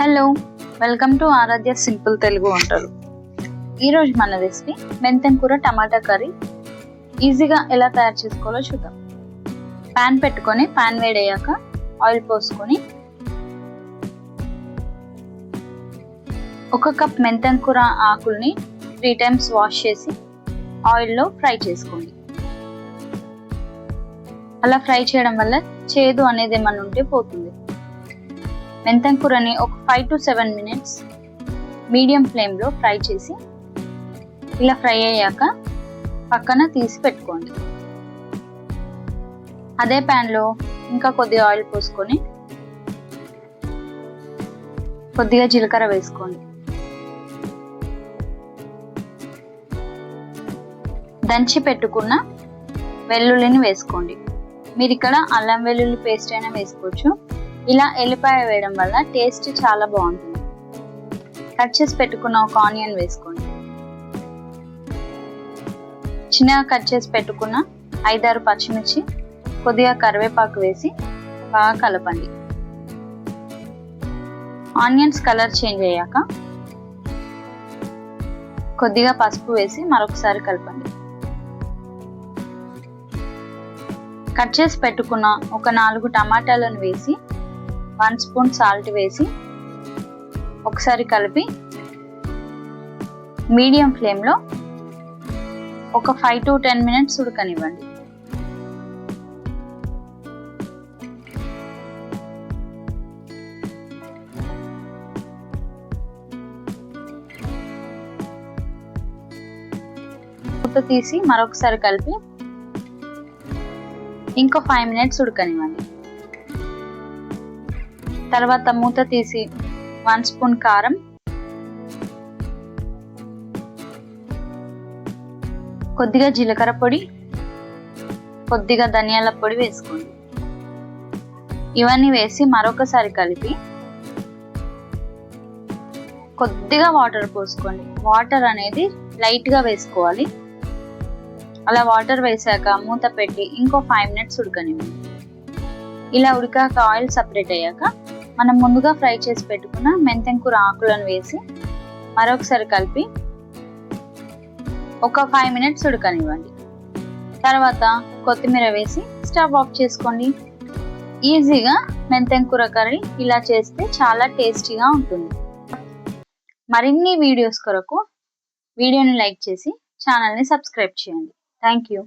Hello welcome to Aaradhya simple Telugu వంటలు. ఈరోజు మన రెసిపీ మెంతెం కూర టమాటా కర్రీ. ఈజీగా ఎలా తయారు చేసుకోవాలో చూద్దాం. ప్యాన్ పెట్టుకొని ప్యాన్ వేడయ్యాక ఆయిల్ పోసుకొని ఒక కప్ మెంతెం కూర ఆకుల్ని త్రీ టైమ్స్ వాష్ చేసి ఆయిల్లో ఫ్రై చేసుకోండి. అలా ఫ్రై చేయడం వల్ల చేదు అనేది ఏమన్నా ఉంటే పోతుంది. మెంతం కూరని ఒక five to seven minutes medium ఫ్లేమ్లో ఫ్రై చేసి ఇలా ఫ్రై అయ్యాక పక్కన తీసి పెట్టుకోండి. అదే ప్యాన్లో ఇంకా కొద్దిగా ఆయిల్ పోసుకొని కొద్దిగా జీలకర్ర వేసుకోండి. దంచి పెట్టుకున్న వెల్లుల్లిని వేసుకోండి. మీరు ఇక్కడ అల్లం వెల్లుల్లి పేస్ట్ అయినా వేసుకోవచ్చు. ఇలా ఎల్లిపాయ వేయడం వల్ల టేస్ట్ చాలా బాగుంటుంది. కట్ చేసి పెట్టుకున్న ఒక ఆనియన్ వేసుకోండి. చిన్నగా కట్ చేసి పెట్టుకున్న ఐదారు పచ్చిమిర్చి కొద్దిగా కరివేపాకు వేసి బాగా కలపండి. ఆనియన్స్ కలర్ చేంజ్ అయ్యాక కొద్దిగా పసుపు వేసి మరొకసారి కలపండి. కట్ చేసి పెట్టుకున్న ఒక నాలుగు టమాటాలను వేసి వన్ స్పూన్ సాల్ట్ వేసి ఒకసారి కలిపి మీడియం ఫ్లేమ్లో ఒక ఫైవ్ టు టెన్ మినిట్స్ ఉడకనివ్వండి. మూత తీసి మరొకసారి కలిపి ఇంకో ఫైవ్ మినిట్స్ ఉడకనివ్వండి. తర్వాత మూత తీసి వన్ స్పూన్ కారం. కొద్దిగా జీలకర్ర పొడి కొద్దిగా ధనియాల పొడి వేసుకోండి. ఇవన్నీ వేసి మరొకసారి కలిపి కొద్దిగా వాటర్ పోసుకోండి. వాటర్ అనేది లైట్గా వేసుకోవాలి. అలా వాటర్ వేసాక మూత పెట్టి ఇంకో ఫైవ్ మినిట్స్ ఉడకనివ్వండి. ఇలా ఉడికాక ఆయిల్ సపరేట్ అయ్యాక మనం ముందుగా ఫ్రై చేసి పెట్టుకున్న మెంతెం కూర ఆకులను వేసి మరొకసారి కలిపి ఒక ఫైవ్ మినిట్స్ ఉడకనివ్వండి. తర్వాత కొత్తిమీర వేసి స్టవ్ ఆఫ్ చేసుకోండి. ఈజీగా మెంతెం కూర కర్రీ ఇలా చేస్తే చాలా టేస్టీగా ఉంటుంది. మరిన్ని వీడియోస్ కొరకు వీడియోని లైక్ చేసి ఛానల్ని సబ్స్క్రైబ్ చేయండి. Thank you